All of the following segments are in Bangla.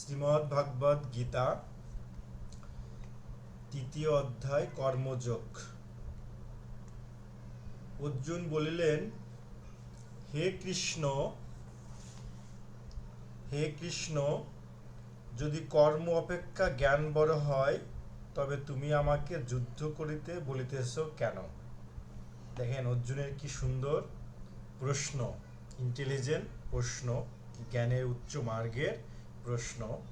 শ্রীমদ্ ভাগবত গীতা, তৃতীয় অধ্যায়, কর্মযোগ। অর্জুন বলিলেন, হে কৃষ্ণ হে কৃষ্ণ, যদি কর্ম অপেক্ষা জ্ঞান বড় হয়, তবে তুমি আমাকে যুদ্ধ করিতে বলিতেছ কেন? দেখেন, অর্জুনের কি সুন্দর প্রশ্ন ইন্টেলিজেন্ট প্রশ্ন, জ্ঞানের উচ্চ মার্গের প্রশ্ন।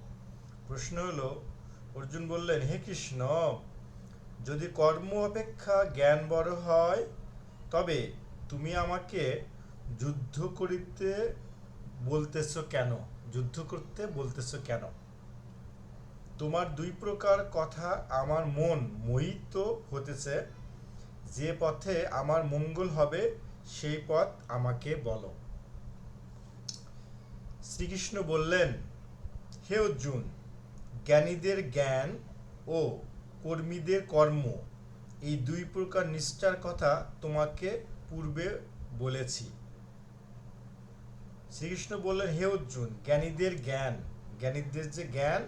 প্রশ্ন হলো, অর্জুন বললেন, হে কৃষ্ণ, যদি কর্ম অপেক্ষা জ্ঞান বড় হয়, তবে তুমি আমাকে যুদ্ধ করিতে বলতেছ কেন? যুদ্ধ করতে বলতেছ কেন? তোমার দুই প্রকার কথা আমার মন মোহিত হতেছে। যে পথে আমার মঙ্গল হবে, সেই পথ আমাকে বলো। শ্রীকৃষ্ণ বললেন হে অর্জুন জ্ঞানীদের জ্ঞান ও কর্মীদের কর্ম, এই দুই প্রকার নিষ্ঠার কথা তোমাকে পূর্বে বলেছি। শ্রীকৃষ্ণ বললেন, হে অর্জুন, জ্ঞানীদের জ্ঞান, জ্ঞানীদের যে জ্ঞান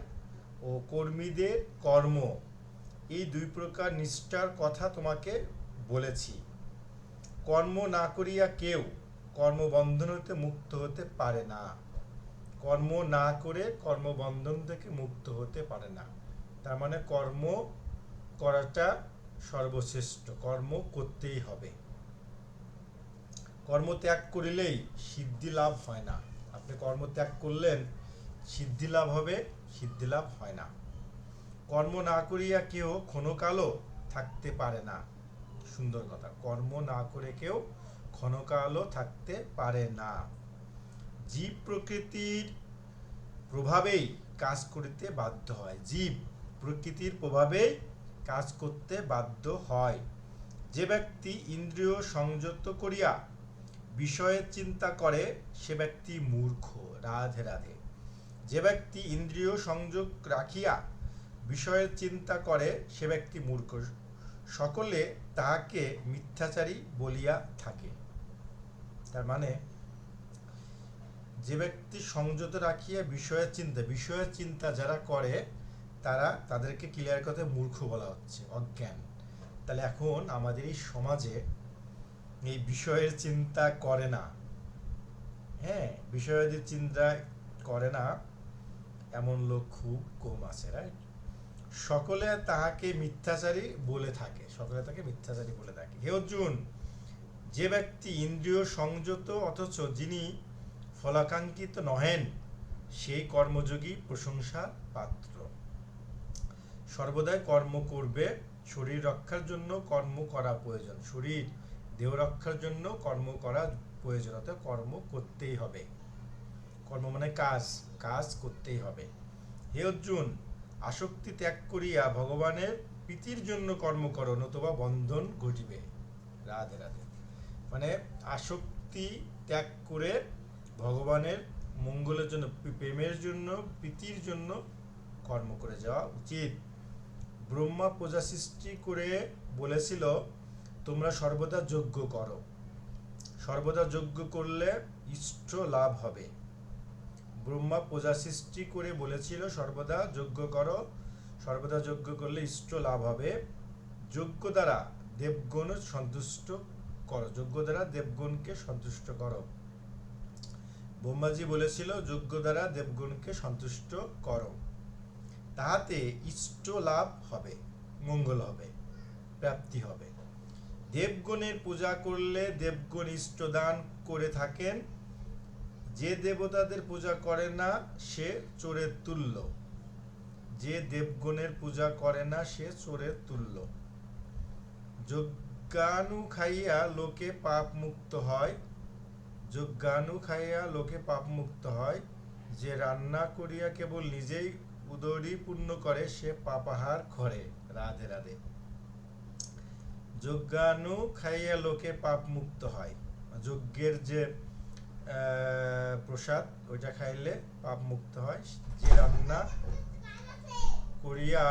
ও কর্মীদের কর্ম, এই দুই প্রকার নিষ্ঠার কথা তোমাকে বলেছি। কর্ম না করিয়া কেউ কর্মবন্ধন হতে মুক্ত হতে পারে না। কর্ম না করে কর্মবন্ধন থেকে মুক্ত হতে পারে না। তার মানে কর্ম করাটা সর্বশ্রেষ্ঠ, কর্ম করতেই হবে। কর্ম ত্যাগ করিলেই সিদ্ধি লাভ হয় না। আপনি কর্ম ত্যাগ করলেন, সিদ্ধি লাভ হবে, সিদ্ধি লাভ হয় না। কর্ম না করিয়া কেউ ক্ষণকালও থাকতে পারে না। সুন্দর কথা, কর্ম না করে কেউ ক্ষণকালও থাকতে পারে না। জীব প্রকৃতির প্রভাবেই কাজ করিতে বাধ্য হয়। জীব প্রকৃতির প্রভাবেই কাজ করতে বাধ্য হয়। যে ব্যক্তি ইন্দ্রিয় সংযত করিয়া বিষয়ের চিন্তা করে, সে ব্যক্তি মূর্খ, রাধে রাধে। যে ব্যক্তি ইন্দ্রিয় সংযোগ রাখিয়া বিষয়ের চিন্তা করে, সে ব্যক্তি মূর্খ। সকলে তাহাকে মিথ্যাচারী বলিয়া থাকে। তার মানে যে ব্যক্তি সংযত রাখিয়া বিষয়ের চিন্তা বিষয়ের চিন্তা যারা করে, তারা তাদেরকে ক্লিয়ার কথা মূর্খ বলা হচ্ছে, অজ্ঞান। তাহলে এখন আমাদের এই সমাজে এই বিষয়ের চিন্তা করে না। হ্যাঁ বিষয়ের চিন্তা করে না, এমন লোক খুব কম আছে রাইট সকলে তাহাকে মিথ্যাচারী বলে থাকে, সকলে তাকে মিথ্যাচারী বলে থাকে। হে অর্জুন, যে ব্যক্তি ইন্দ্রিয় সংযত অথচ যিনি ফলাকাঙ্ক্ষিত নহেন সেই কর্মযোগী প্রশংসা পাত্র। সর্বদাই কর্ম করবে, শরীর রক্ষার জন্য কর্ম করা প্রয়োজন। শরীর দেহ রক্ষার জন্য কর্ম করা প্রয়োজন, অর্থাৎ কর্ম করতেই হবে। কর্ম মানে কাজ কাজ করতেই হবে। হে অর্জুন, আসক্তি ত্যাগ করিয়া ভগবানের প্রীতির জন্য কর্ম করো, নতুবা বন্ধন ঘটিবে। রাধে রাধে। মানে আসক্তি ত্যাগ করে ভগবানের মঙ্গলের জন্য প্রেমের জন্য, প্রীতির জন্য কর্ম করে যাওয়া উচিত। ব্রহ্মা প্রজা সৃষ্টি করে বলেছিল, তোমরা সর্বদা যজ্ঞ করো। সর্বদা যজ্ঞ করলে ইষ্ট লাভ হবে। ব্রহ্মা প্রজা সৃষ্টি করে বলেছিল, সর্বদা যজ্ঞ করো। সর্বদা যজ্ঞ করলে ইষ্ট লাভ হবে। যজ্ঞ দ্বারা দেবগণ সন্তুষ্ট করো। যজ্ঞ দ্বারা দেবগণকে সন্তুষ্ট করো। ব্রহ্মাজি বলেছিল, যজ্ঞ দ্বারা দেবগুণকে সন্তুষ্ট করো। তাহাতে ইষ্ট লাভ হবে, মঙ্গল হবে, প্রাপ্তি হবে। দেবগণের পূজা করলে দেবগণ ইষ্টদান করে থাকেন। যে দেবতাদের পূজা করে না, সে চোরের তুল্য। যে দেবগণের পূজা করে না, সে চোরের তুল্য। যজ্ঞানু খাইয়া লোকে পাপ মুক্ত হয় যজ্ঞানু খাইয়া লোকে পাপ মুক্ত হয়। যে রান্না করিয়া কেবল নিজেই উদরী পূর্ণ করে, সে পাপাহার করে। রাধে রাধে। যজ্ঞানু খাইয়া লোকে পাপ মুক্ত হয়। যজ্ঞের যে প্রসাদ, ওইটা খাইলে পাপ মুক্ত হয়। যে রান্না করিয়া